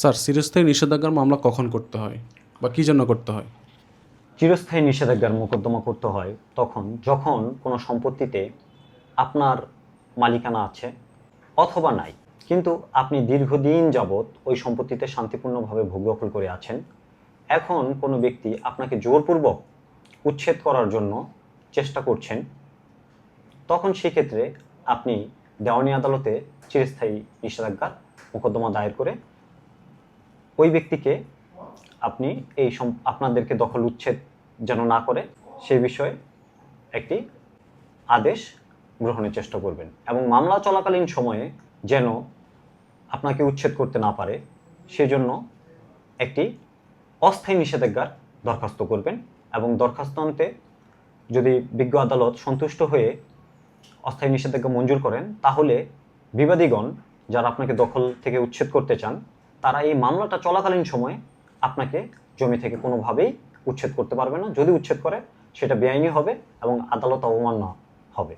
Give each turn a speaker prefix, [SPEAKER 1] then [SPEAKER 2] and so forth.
[SPEAKER 1] Sir, চিরস্থায়ী নিষেধাজ্ঞার মামলা কখন করতে হয়? বা কী জন্য করতে হয়?
[SPEAKER 2] চিরস্থায়ী নিষেধাজ্ঞার মোকদ্দমা করতে হয় তখন, যখন কোনো সম্পত্তিতে আপনার মালিকানা আছে অথবা নাই। কিন্তু আপনি দীর্ঘদিন যাবৎ ওই সম্পত্তিতে শান্তিপূর্ণভাবে ভোগ দখল করে আছেন, এখন কোনো ব্যক্তি আপনাকে জোরপূর্বক উচ্ছেদ করার জন্য চেষ্টা করছেন, তখন সেক্ষেত্রে আপনি দেওয়ানি আদালতে চিরস্থায়ী নিষেধাজ্ঞার মোকদ্দমা দায়ের করে ওই ব্যক্তিকে আপনি এই আপনাদেরকে দখল উচ্ছেদ যেন না করে, সেই বিষয়ে একটি আদেশ গ্রহণের চেষ্টা করবেন এবং মামলা চলাকালীন সময়ে যেন আপনাকে উচ্ছেদ করতে না পারে, সেজন্য একটি অস্থায়ী নিষেধাজ্ঞার দরখাস্ত করবেন এবং দরখাস্তান্তে যদি বিজ্ঞ আদালত সন্তুষ্ট হয়ে অস্থায়ী নিষেধাজ্ঞা মঞ্জুর করেন, তাহলে বিবাদীগণ যারা আপনাকে দখল থেকে উচ্ছেদ করতে চান তারা এই মামলাটা চলাকালীন সময়ে আপনাকে জমি থেকে কোনোভাবেই উচ্ছেদ করতে পারবে না। যদি উচ্ছেদ করে, সেটা বেআইনি হবে এবং আদালত অবমাননা হবে।